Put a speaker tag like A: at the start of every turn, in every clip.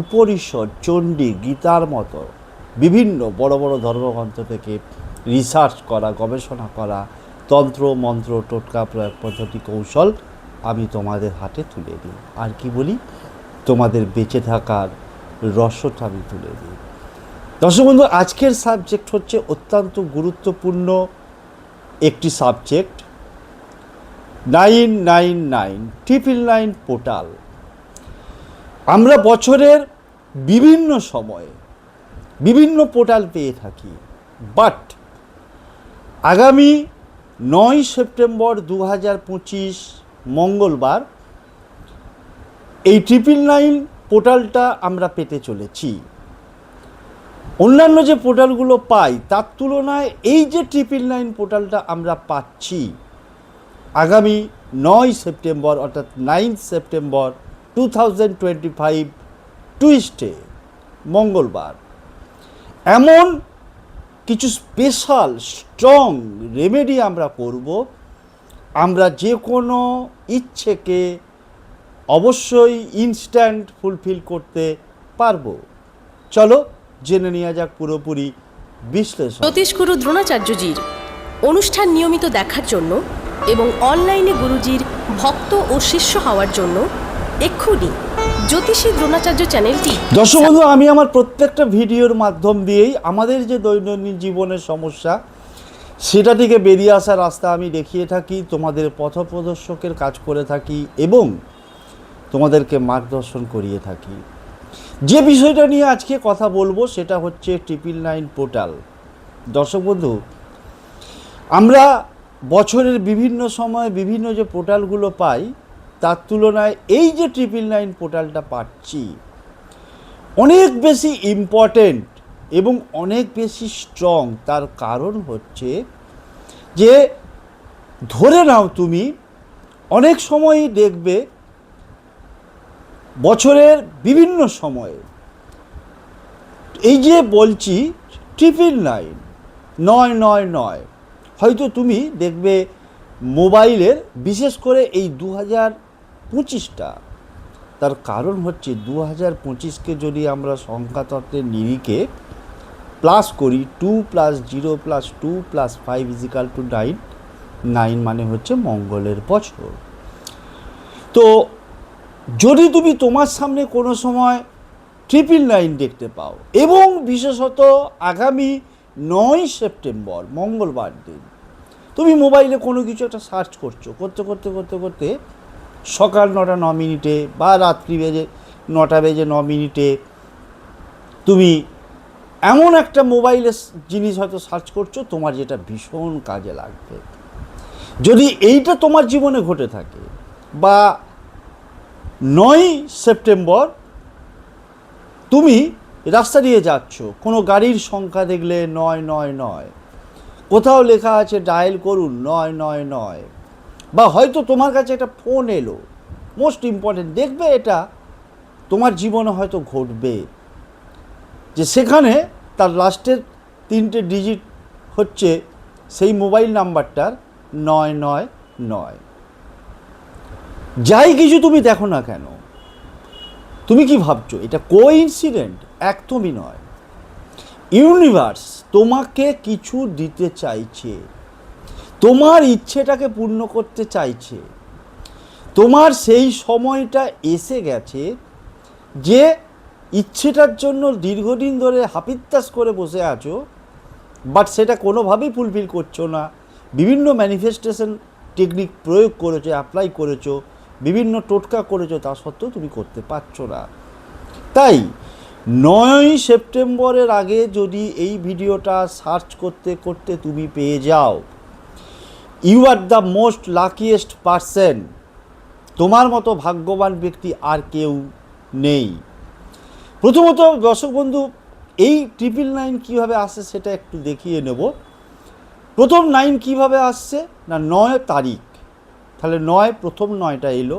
A: উপনিষদ চণ্ডী, গীতার মতো বিভিন্ন বড় বড় ধর্মগ্রন্থ থেকে রিসার্চ করা, গবেষণা করা, তন্ত্র, মন্ত্র, টোটকা প্রয়োগ পদ্ধতি কৌশল আমি তোমাদের হাতে তুলে দিই। আর কি বলি? তোমাদের বেঁচে থাকার রসটা আমি তুলে দিই। দর্শক বন্ধু, আজকের সাবজেক্ট হচ্ছে অত্যন্ত গুরুত্বপূর্ণ একটি subject nine nine nine triple nine portal আমরা বছরের বিভিন্ন সময়ে বিভিন্ন পোর্টাল পেয়ে থাকি। বাট আগামী নয় সেপ্টেম্বর দু হাজার পঁচিশ মঙ্গলবার এই ট্রিপল নাইন পোর্টালটা আমরা পেতে চলেছি। অন্যান্য যে পোর্টালগুলো পাই, তার তুলনায় এই যে ট্রিপল নাইন পোর্টালটা আমরা পাচ্ছি, আগামী নয় সেপ্টেম্বর অর্থাৎ ninth September two thousand twenty five টুইস্টে মঙ্গলবার। এমন কিছু স্পেশাল স্ট্রং রেমেডি আমরা করব আমরা যে কোনো ইচ্ছেকে অবশ্যই ইনস্ট্যান্ট ফুলফিল করতে পারব। চলো জেনে নেওয়া যাক পুরোপুরি বিশ্লেষণ।
B: জ্যোতিষগুরু দ্রোণাচার্যজির অনুষ্ঠান নিয়মিত দেখার জন্য এবং অনলাইনে গুরুজির ভক্ত ও শিষ্য হওয়ার জন্য এক্ষুনি জ্যোতিষী দ্রোণাচার্য চ্যানেলটি
A: দর্শক বন্ধু, আমি আমার প্রত্যেকটা ভিডিওর মাধ্যম দিয়েই আমাদের যে দৈনন্দিন জীবনের সমস্যা, সেটা থেকে বেরিয়ে আসার রাস্তা আমি দেখিয়ে থাকি, তোমাদের পথপ্রদর্শকের কাজ করে থাকি এবং তোমাদেরকে মার্গদর্শন করিয়ে থাকি। যে বিষয়টা নিয়ে আজকে কথা বলব, সেটা হচ্ছে ট্রিপল নাইন পোর্টাল। দর্শক বন্ধু, আমরা বছরের বিভিন্ন সময় বিভিন্ন যে পোর্টালগুলো পাই তার তুলনায় এই যে ট্রিপল নাইন পোর্টালটা পাচ্ছি, অনেক বেশি ইম্পর্টেন্ট এবং অনেক বেশি স্ট্রং তার কারণ হচ্ছে যে, ধরে নাও তুমি, অনেক সময়ই দেখবে বছরের বিভিন্ন সময়ে, এই যে বলছি ট্রিপল নাইন নয় নয় নয়, হয়তো তুমি দেখবে মোবাইলের, বিশেষ করে এই দু হাজার পঁচিশটা। তার কারণ হচ্ছে দু হাজার পঁচিশকে যদি আমরা সংখ্যাতত্ত্বের নিরিখে প্লাস করি two plus zero plus two plus five equal to nine nine মানে হচ্ছে মঙ্গলের বছর। তো যদি তুমি তোমার সামনে কোনো সময় ট্রিপল নাইন দেখতে পাও, এবং বিশেষত আগামী নয় সেপ্টেম্বর, মঙ্গলবার দিন, তুমি মোবাইলে কোনো কিছু একটা সার্চ করছ, করতে করতে করতে করতে সকাল নটা ন মিনিটে বা রাত্রি বেজে নটা বেজে ন মিনিটে তুমি এমন একটা মোবাইলে জিনিস হয়তো সার্চ করছ, তোমার যেটা ভীষণ কাজে লাগবে। যদি এইটা তোমার জীবনে ঘটে থাকে বা নয় সেপ্টেম্বর তুমি রাস্তা দিয়ে যাচ্ছ, কোনো গাড়ির সংখ্যা দেখলে নয় নয় নয়, কোথাও লেখা আছে ডায়াল করুন নয় নয় নয় বা হয়তো তোমার কাছে একটা ফোন এলো। মোস্ট ইম্পর্টেন্ট দেখবে এটা তোমার জীবনে হয়তো ঘটবে। যে সেখানে তার লাস্টের তিনটে ডিজিট হচ্ছে সেই মোবাইল নাম্বারটার নয় নয় নয়। যাই কিছু তুমি দেখো না কেন, তুমি কি ভাবছ? এটা কো ইনসিডেন্ট একদমই নয়। ইউনিভার্স তোমাকে কিছু দিতে চাইছে। তোমার ইচ্ছেটাকে পূর্ণ করতে চাইছে, তোমার সেই সময়টা এসে গেছে যে ইচ্ছেটার জন্য দীর্ঘদিন ধরে হাপিত্তাস করে বসে আছো বাট সেটা কোনোভাবেই ফুলফিল করছ না। বিভিন্ন ম্যানিফেস্টেশন টেকনিক প্রয়োগ করেছ অ্যাপ্লাই করেছ, বিভিন্ন টোটকা করেছ, তা সত্ত্বেও তুমি করতে পারছ না। তাই নয় সেপ্টেম্বরের আগে যদি এই ভিডিওটা সার্চ করতে করতে তুমি পেয়ে যাও you are the most luckiest person তোমার মতো ভাগ্যবান ব্যক্তি আর কেউ নেই। প্রথমত দর্শক বন্ধু, এই ট্রিপল নাইন কীভাবে আসছে সেটা একটু দেখিয়ে নেব। প্রথম নাইন কীভাবে আসছে না নয় তারিখ? তাহলে নয়, প্রথম নয়টা এলো।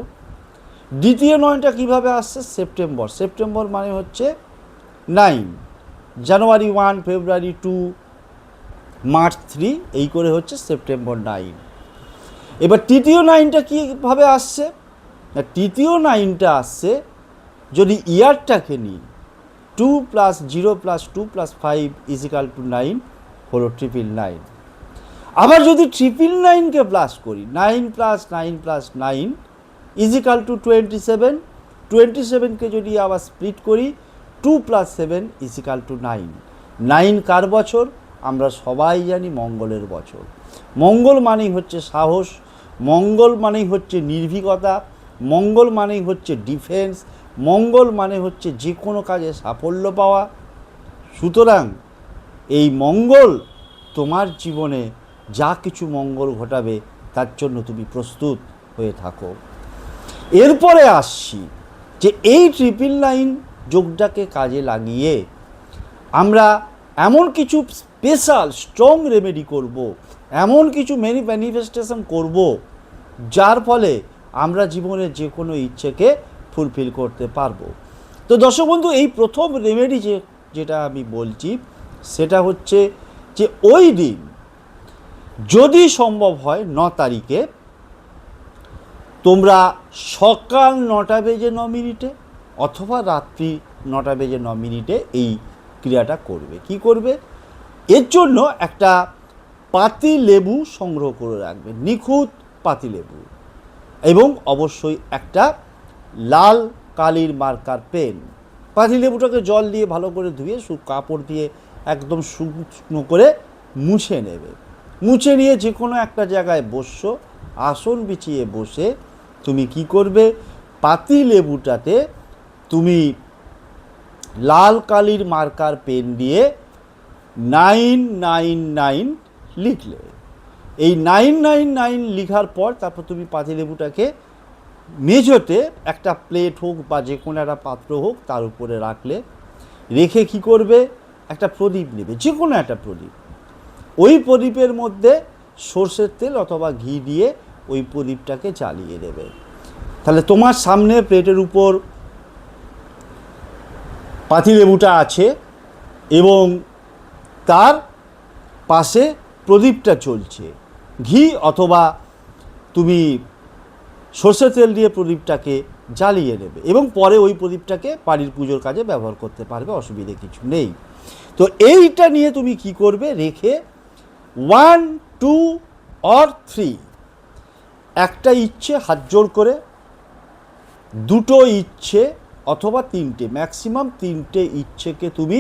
A: দ্বিতীয় নয়টা কীভাবে আসছে? সেপ্টেম্বর। সেপ্টেম্বর মানে হচ্ছে nine January one February two March three, এই করে হচ্ছে সেপ্টেম্বর নাইন। এবার তৃতীয় নাইনটা কীভাবে আসছে? না, তৃতীয় নাইনটা আসছে যদি ইয়ারটাকে নিই, two plus zero plus two plus five equal to nine হলো ট্রিপল নাইন। আবার যদি ট্রিপল নাইনকে প্লাস করি, nine plus nine plus nine equal to twenty seven twenty সেভেনকে যদি আবার স্প্লিট করি, two plus seven equal to nine. Nine কার বছর? আমরা সবাই জানি মঙ্গলের বছর মঙ্গল মানেই হচ্ছে সাহস, মঙ্গল মানেই হচ্ছে নির্ভীকতা, মঙ্গল মানেই হচ্ছে ডিফেন্স, মঙ্গল মানে হচ্ছে যে কোনো কাজে সাফল্য পাওয়া। সুতরাং এই মঙ্গল তোমার জীবনে যা কিছু মঙ্গল ঘটাবে, তার জন্য তুমি প্রস্তুত হয়ে থাকো। এরপরে আসছি যে এই ট্রিপল লাইন যোগটাকে কাজে লাগিয়ে আমরা এমন কিছু স্পেশাল স্ট্রং রেমেডি করব, এমন কিছু মেনি ম্যানিফেস্টেশন করব, যার ফলে আমরা জীবনের যে কোনো ইচ্ছেকে ফুলফিল করতে পারব। তো দর্শক বন্ধু, এই প্রথম রেমেডি যে যেটা আমি বলছি, সেটা হচ্ছে যে ওই দিন যদি সম্ভব হয় ন তারিখে, তোমরা সকাল নটা বেজে ন মিনিটে অথবা রাত্রি নটা বেজে ন মিনিটে এই ক্রিয়াটা করবে। কি করবে? এর জন্য একটা পাতি লেবু সংগ্রহ করে রাখবে নিখুঁত পাতি লেবু। এবং অবশ্যই একটা লাল কালির মার্কার পেন। পাতি লেবুটাকে জল দিয়ে ভালো করে ধুয়ে সু, কাপড় দিয়ে একদম শুকনো করে মুছে নেবে। মুছে নিয়ে যে কোনো একটা জায়গায় বসছো আসন বিছিয়ে বসে তুমি কি করবে? পাতি লেবুটাতে তুমি লাল কালির মার্কার পেন দিয়ে নাইন নাইন নাইন লিখলে। এই নাইন নাইন নাইন লিখার পর তারপর তুমি পাতিলেবুটাকে মেঝোতে একটা প্লেট হোক বা যে কোনো একটা পাত্র হোক তার উপরে রাখলে। রেখে কি করবে? একটা প্রদীপ নেবে, যে কোনো একটা প্রদীপ। ওই প্রদীপের মধ্যে সর্ষের তেল অথবা ঘি দিয়ে ওই প্রদীপটাকে চালিয়ে দেবে। তাহলে তোমার সামনে প্লেটের উপর পাতিলেবুটা আছে এবং তার পাশে প্রদীপটা চলছে। ঘি অথবা তুমি সর্ষে তেল দিয়ে প্রদীপটাকে জ্বালিয়ে নেবে এবং পরে ওই প্রদীপটাকে বাড়ির পুজোর কাজে ব্যবহার করতে পারবে, অসুবিধে কিছু নেই। তো এইটা নিয়ে তুমি কি করবে? রেখে ওয়ান টু অর থ্রি একটা ইচ্ছে, হাত জোর করে। দুটো ইচ্ছে অথবা তিনটে। ম্যাক্সিমাম তিনটে ইচ্ছেকে তুমি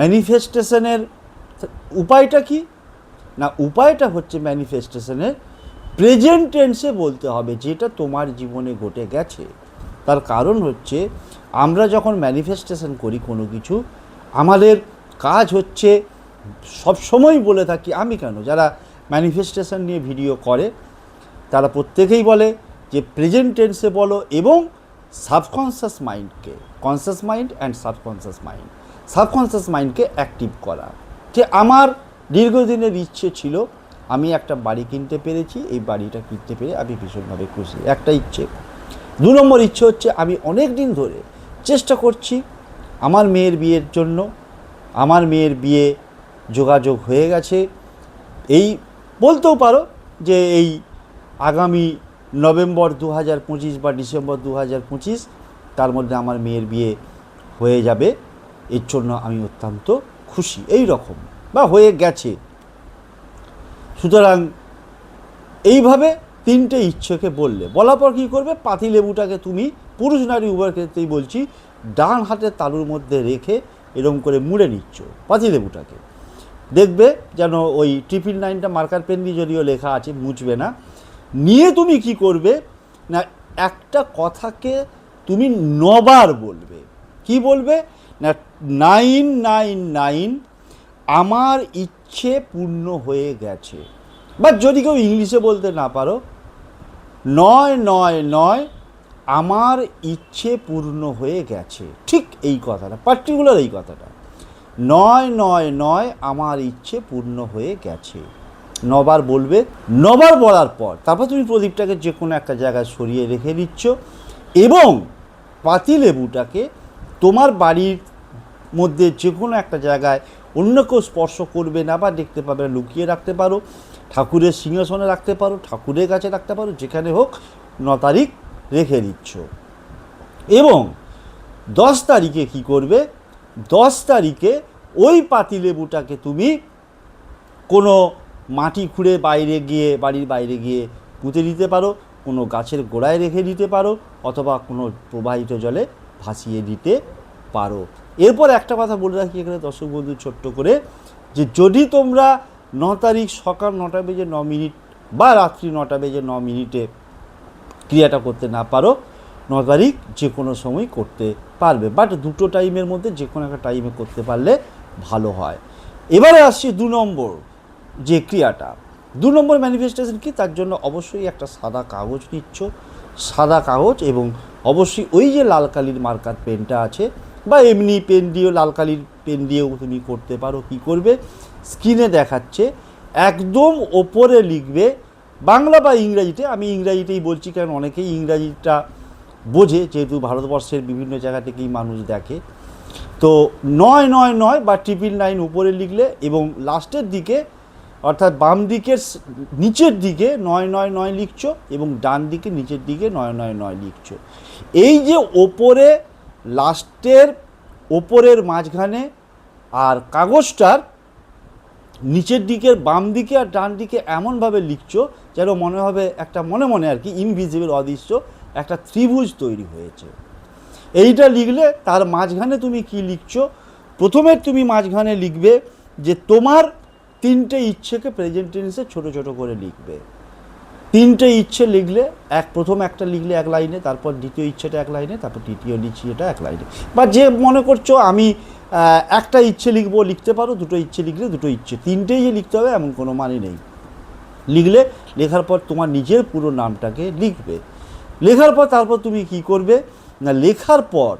A: ম্যানিফেস্টেশনের উপায়টা কি? না, উপায়টা হচ্ছে ম্যানিফেস্টেশনের প্রেজেন্ট টেন্সে বলতে হবে, যেটা তোমার জীবনে ঘটে গেছে। তার কারণ হচ্ছে, আমরা যখন ম্যানিফেস্টেশন করি কোনো কিছু, আমাদের কাজ হচ্ছে সব সময় বলে থাকি, আমি কেন? যারা ম্যানিফেস্টেশন নিয়ে ভিডিও করে, তারা প্রত্যেকেই বলে যে প্রেজেন্ট টেন্সে বলো এবং subconscious মাইন্ডকে conscious mind and subconscious mind subconscious মাইন্ডকে active করা। যে আমার দীর্ঘদিনের ইচ্ছে ছিল, আমি একটা বাড়ি কিনতে পেরেছি, এই বাড়িটা কিনতে পেরে আমি ভীষণভাবে খুশি। একটা ইচ্ছে। দু নম্বর ইচ্ছে হচ্ছে, আমি অনেক দিন ধরে চেষ্টা করছি আমার মেয়ের বিয়ের জন্য। আমার মেয়ের বিয়ে যোগাযোগ হয়ে গেছে। এই বলতেও পারো যে এই আগামী নভেম্বর দু হাজার পঁচিশ বা ডিসেম্বর দু হাজার পঁচিশ তার মধ্যে আমার মেয়ের বিয়ে হয়ে যাবে। এর জন্য আমি অত্যন্ত খুশি। এই রকম। বা হয়ে গেছে। সুতরাং এইভাবে তিনটে ইচ্ছেকে বললে। বলার পর কী করবে? পাতি লেবুটাকে তুমি পুরুষ নারী উভয়ের ক্ষেত্রেই বলছি, ডান হাতের তালুর মধ্যে রেখে এরকম করে মুড়ে নিচ্ছ পাতি লেবুটাকে। দেখবে যেন ওই ট্রিপল নাইনটা মার্কার পেন দিয়ে যদিও লেখা আছে, মুছবে না। নিয়ে তুমি কি করবে? না, একটা কথাকে তুমি নবার বলবে। কি বলবে? নাইন নাইন নাইন আমার ইচ্ছে পূর্ণ হয়ে গেছে। বা যদি কেউ ইংলিশে বলতে না পারো, নয় নয় নয়, আমার ইচ্ছে পূর্ণ হয়ে গেছে। ঠিক এই কথাটা পার্টিকুলার এই কথাটা। নয় নয় নয়, আমার ইচ্ছে পূর্ণ হয়ে গেছে। নবার বলবে, নবার বলার পর। তারপর তুমি প্রদীপটাকে যে কোনো একটা জায়গায় সরিয়ে রেখে দিচ্ছ এবং পাতিলেবুটাকে তোমার বাড়ির মধ্যে যে কোনো একটা জায়গায় অন্য কেউ স্পর্শ করবে না বা দেখতে পাবে না, লুকিয়ে রাখতে পারো ঠাকুরের সিংহাসনে রাখতে পারো ঠাকুরের কাছে রাখতে পারো যেখানে হোক ন তারিখ রেখে দিচ্ছ। এবং দশ তারিখে কি করবে? দশ তারিখে ওই পাতিলেবুটাকে তুমি কোনো মাটি খুঁড়ে বাইরে গিয়ে বাড়ির বাইরে গিয়ে পুঁতে দিতে পারো কোনো গাছের গোড়ায় রেখে দিতে পারো অথবা কোনো প্রবাহিত জলে ভাসিয়ে দিতে পারো। এরপর একটা কথা বলে রাখি এখানে দর্শক বন্ধু, ছোট্ট করে, যে যদি তোমরা ন তারিখ সকাল নটা বেজে ন মিনিট বা রাত্রি নটা বেজে ন মিনিটে ক্রিয়াটা করতে না পারো, ন তারিখ যে কোনো সময় করতে পারবে। বাট দুটো টাইমের মধ্যে যে কোনো একটা টাইমে করতে পারলে ভালো হয়। এবারে আসছি দু নম্বর যে ক্রিয়াটা। দু নম্বর ম্যানিফেস্টেশন কি? তার জন্য অবশ্যই একটা সাদা কাগজ নিচ্ছ। সাদা কাগজ এবং অবশ্যই ওই যে লাল কালির মার্কার পেনটা আছে বা এমনি পেন দিয়েও, লাল কালির পেন দিয়েও তুমি করতে পারো, কি করবে? স্ক্রিনে দেখাচ্ছে, একদম ওপরে লিখবে, বাংলা বা ইংরাজিতে, আমি ইংরাজিতেই বলছি কারণ অনেকেই ইংরাজিটা বোঝে, যেহেতু ভারতবর্ষের বিভিন্ন জায়গা থেকেই মানুষ দেখে। তো নয় নয় নয় বা ট্রিপল নাইন উপরে লিখলে এবং লাস্টের দিকে, অর্থাৎ বাম দিকের নিচের দিকে নয় নয় নয় লিখছো এবং ডান দিকে নিচের দিকে নয় নয় নয় লিখছো। এই যে ওপরে লাস্টের ওপরের মাঝখানে আর কাগজটার নিচের দিকের বাম দিকে আর ডান দিকে এমনভাবে লিখছো যেন মনে হবে একটা মনে মনে আর কি ইনভিজিবল অদৃশ্য একটা ত্রিভুজ তৈরি হয়েছে। এইটা লিখলে তার মাঝখানে তুমি কি লিখছো? প্রথমে তুমি মাঝখানে লিখবে যে তোমার তিনটে ইচ্ছেকে প্রেজেন্ট টেন্সে ছোট ছোট করে লিখবে। তিনটে ইচ্ছে লিখলে, এক প্রথম একটা লিখলে এক লাইনে, তারপর দ্বিতীয় ইচ্ছেটা এক লাইনে, তারপর তৃতীয় ইচ্ছেটা এক লাইনে। বা যে মনে করছ আমি একটা ইচ্ছে লিখব, লিখতে পারো, দুটো ইচ্ছে লিখলে দুটো ইচ্ছে। তিনটেই যে লিখতে হবে, এমন কোনো মানে নেই। লিখলে, লেখার পর তোমার নিজের পুরো নামটাকে লিখবে। লেখার পর তারপর তুমি কি করবে? না, লেখার পর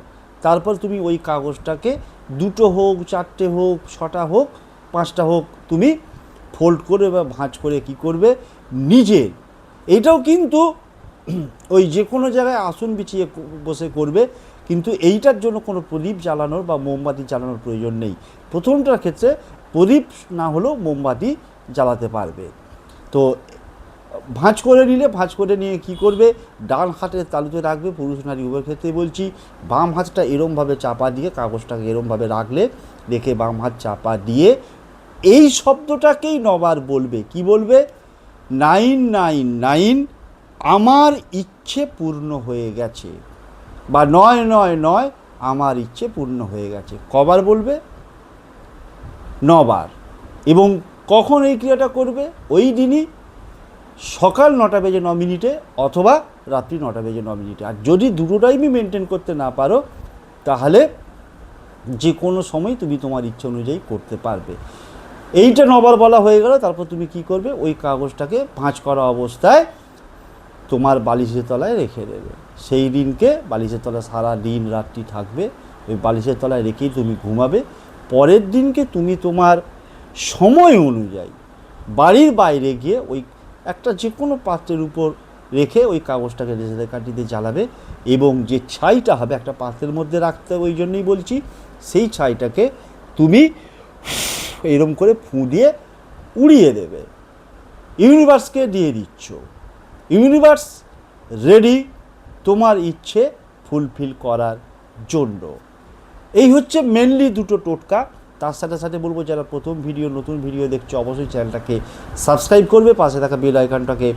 A: তারপর তুমি ওই কাগজটাকে দুটো হোক, চারটে হোক, ছটা হোক, পাঁচটা হোক, তুমি ফোল্ড করে বা ভাঁজ করে কি করবে? নিজের এটাও কিন্তু ওই যে কোনো জায়গায় আসন বিছিয়ে বসে করবে, কিন্তু এইটার জন্য কোনো প্রদীপ জ্বালানোর বা মোমবাতি জ্বালানোর প্রয়োজন নেই। প্রথমটার ক্ষেত্রে প্রদীপ না হলেও মোমবাতি জ্বালাতে পারবে। তো ভাঁজ করে নিলে, ভাঁজ করে নিয়ে কি করবে? ডান হাতের তালুতে রাখবে, পুরুষ নারী উভয় ক্ষেত্রে বলছি, বাম হাতটা এরমভাবে চাপা দিয়ে, কাগজটাকে এরমভাবে রাখলে, রেখে বাম হাত চাপা দিয়ে, এই শব্দটাকেই নবার বলবে। কি বলবে? নাইন নাইন নাইন আমার ইচ্ছে পূর্ণ হয়ে গেছে বা নয় নয় নয় আমার ইচ্ছে পূর্ণ হয়ে গেছে। কবার বলবে? নবার। এবং কখন এই ক্রিয়াটা করবে? ওই দিনই সকাল নটা বেজে ন মিনিটে অথবা রাত্রি নটা বেজে ন মিনিটে। আর যদি দুটো টাইমই মেনটেন করতে না পারো, তাহলে যে কোনো সময় তুমি তোমার ইচ্ছে অনুযায়ী করতে পারবে। এইটা নবার বলা হয়ে গেল, তারপর তুমি কি করবে? ওই কাগজটাকে ভাঁজ করা অবস্থায় তোমার বালিশের তলায় রেখে দেবে। সেই দিনকে বালিশের তলায় সারা দিন রাত্রি থাকবে, ওই বালিশের তলায় রেখেই তুমি ঘুমাবে। পরের দিনকে তুমি তোমার সময় অনুযায়ী বাড়ির বাইরে গিয়ে ওই একটা যে কোনো পাত্রের উপর রেখে ওই কাগজটাকে রেজেদের কাঠিতে জ্বালাবে এবং যে ছাইটা হবে, একটা পাত্রের মধ্যে রাখতে ওই জন্যই বলছি, সেই ছাইটাকে তুমি এরম করে ফুঁ দিয়ে উড়িয়ে দেবে। ইউনিভার্সকে দিয়ে দিচ্ছ। ইউনিভার্স রেডি, তোমার ইচ্ছে ফুলফিল করার জন্য। এই হচ্ছে মেনলি দুটো টোটকা। তার সাথে সাথে বলব, যারা প্রথম ভিডিও, নতুন ভিডিও দেখছ, অবশ্যই চ্যানেলটাকে সাবস্ক্রাইব করবে। পাশে থাকা বেল আইকনটাকে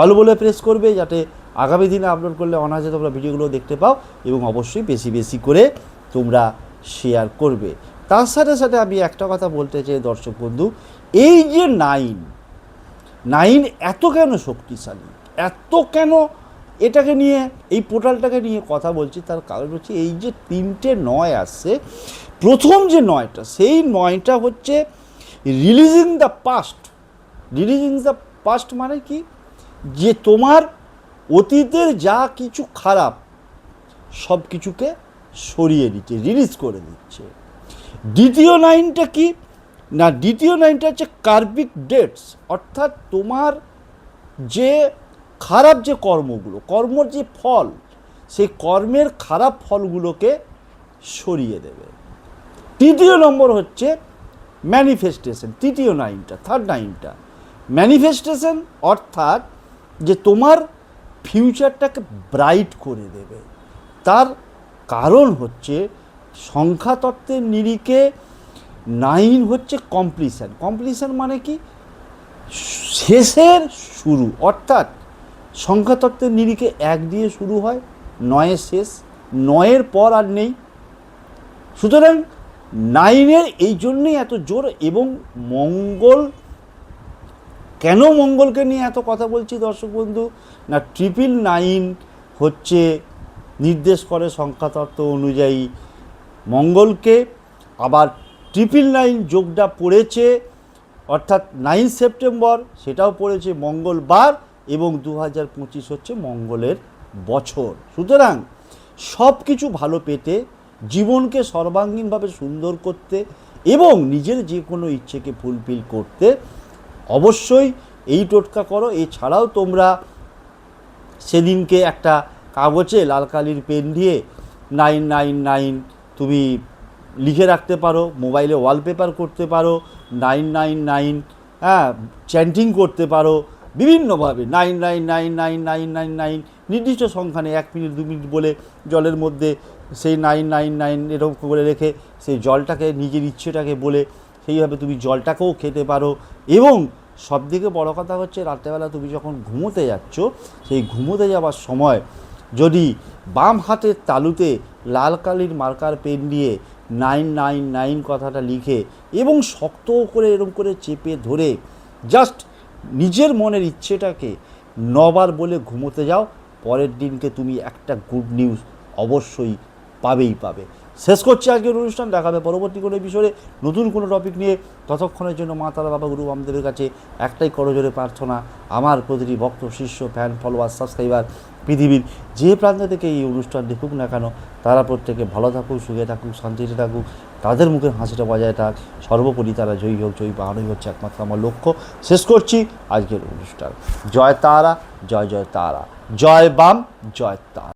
A: অল বলে প্রেস করবে, যাতে আগামী দিনে আপলোড করলে অনায়াসে তোমরা ভিডিওগুলো দেখতে পাও এবং অবশ্যই বেশি বেশি করে তোমরা শেয়ার করবে। তার সাথে সাথে আমি একটা কথা বলতে চাই, দর্শক বন্ধু, এই যে নাইন নাইন এত কেন শক্তিশালী? এত কেন এটাকে নিয়ে, এই পোর্টালটাকে নিয়ে কথা বলছি? তার কারণ হচ্ছে এই যে তিনটে নয় আসছে প্রথম যে নয়টা, সেই নয়টা হচ্ছে releasing the past releasing the past মানে কি? যে তোমার অতীতের যা কিছু খারাপ সব কিছুকে সরিয়ে দিচ্ছে রিলিজ করে দিচ্ছে। দ্বিতীয় লাইনটা কি? না, দ্বিতীয় লাইনটা হচ্ছে কার্বিক ডেটস। অর্থাৎ তোমার যে খারাপ যে কর্মগুলো, কর্মর যে ফল, সেই কর্মের খারাপ ফলগুলোকে সরিয়ে দেবে। তৃতীয় নম্বর হচ্ছে ম্যানিফেস্টেশন, তৃতীয় নাইনটা থার্ড নাইনটা। ম্যানিফেস্টেশন অর্থাৎ যে তোমার ফিউচারটাকে ব্রাইট করে দেবে। তার কারণ হচ্ছে সংখ্যাতত্ত্বের নিরিখে নাইন হচ্ছে কমপ্লিশন কমপ্লিশন মানে কি? শেষের শুরু, অর্থাৎ সংখ্যাতত্ত্বের নিরিখে এক দিয়ে শুরু হয়, নয়ের শেষ, নয়ের পর আর নেই। সুতরাং নাইনের এই জন্যই এত জোর এবং মঙ্গল, কেন মঙ্গলকে নিয়ে এত কথা বলছি দর্শক বন্ধু? না ট্রিপল নাইন হচ্ছে নির্দেশ করে সংখ্যাতত্ত্ব অনুযায়ী মঙ্গলকে, আবার ট্রিপল নাইন যোগটা পড়েছে, অর্থাৎ নাইন সেপ্টেম্বর, সেটাও পড়েছে মঙ্গলবার এবং দু হাজার পঁচিশ হচ্ছে মঙ্গলের বছর। সুতরাং সব কিছু ভালো পেতে, জীবনকে সর্বাঙ্গীনভাবে সুন্দর করতে এবং নিজের যে কোনো ইচ্ছেকে ফুলফিল করতে অবশ্যই এই টোটকা করো। এছাড়াও তোমরা সেদিনকে একটা কাগজে লাল কালির পেন দিয়ে নাইন নাইন নাইন তুমি লিখে রাখতে পারো, মোবাইলে ওয়ালপেপার করতে পারো নাইন নাইন নাইন হ্যাঁ চ্যান্টিং করতে পারো বিভিন্নভাবে nine nine nine nine nine nine nine নির্দিষ্ট সংখ্যা নেই এক মিনিট, দু মিনিট বলে জলের মধ্যে সেই নাইন নাইন নাইন এরকম করে রেখে সেই জলটাকে, নিজের ইচ্ছেটাকে বলে সেইভাবে তুমি জলটাকেও খেতে পারো। এবং সবথেকে বড় কথা হচ্ছে, রাত্রেবেলা তুমি যখন ঘুমোতে যাচ্ছ, সেই ঘুমোতে যাওয়ার সময় যদি বাম হাতের তালুতে লাল কালির মার্কার পেন দিয়ে নাইন নাইন নাইন কথাটা লিখে এবং শক্ত করে এরকম করে চেপে ধরে জাস্ট নিজের মনের ইচ্ছেটাকে নবার বলে ঘুমোতে যাও, পরের দিনকে তুমি একটা গুড নিউজ অবশ্যই পাবেই পাবে। শেষ করছি আজকের অনুষ্ঠান, দেখাবে পরবর্তী কোনো বিষয়ে নতুন কোনো টপিক নিয়ে ততক্ষণের জন্য মা তারা বাবা গুরু বামদেবের কাছে একটাই করজোরে প্রার্থনা। আমার প্রতিটি ভক্ত, শিষ্য ফ্যান ফলোয়ার সাবস্ক্রাইবার পৃথিবীর যে প্রান্ত থেকে এই অনুষ্ঠান দেখুক না কেন, তারা প্রত্যেকে ভালো থাকুক, সুখে থাকুক, শান্তিতে থাকুক, তাদের মুখে হাসিটা বজায় থাক সর্বোপরি তারা জয়ী হোক, জয়ী পাহাড়ই হচ্ছে একমাত্র আমার লক্ষ্য। শেষ করছি আজকের অনুষ্ঠান। জয় তারা, জয় জয় তারা। জয় বাম, জয় তারা।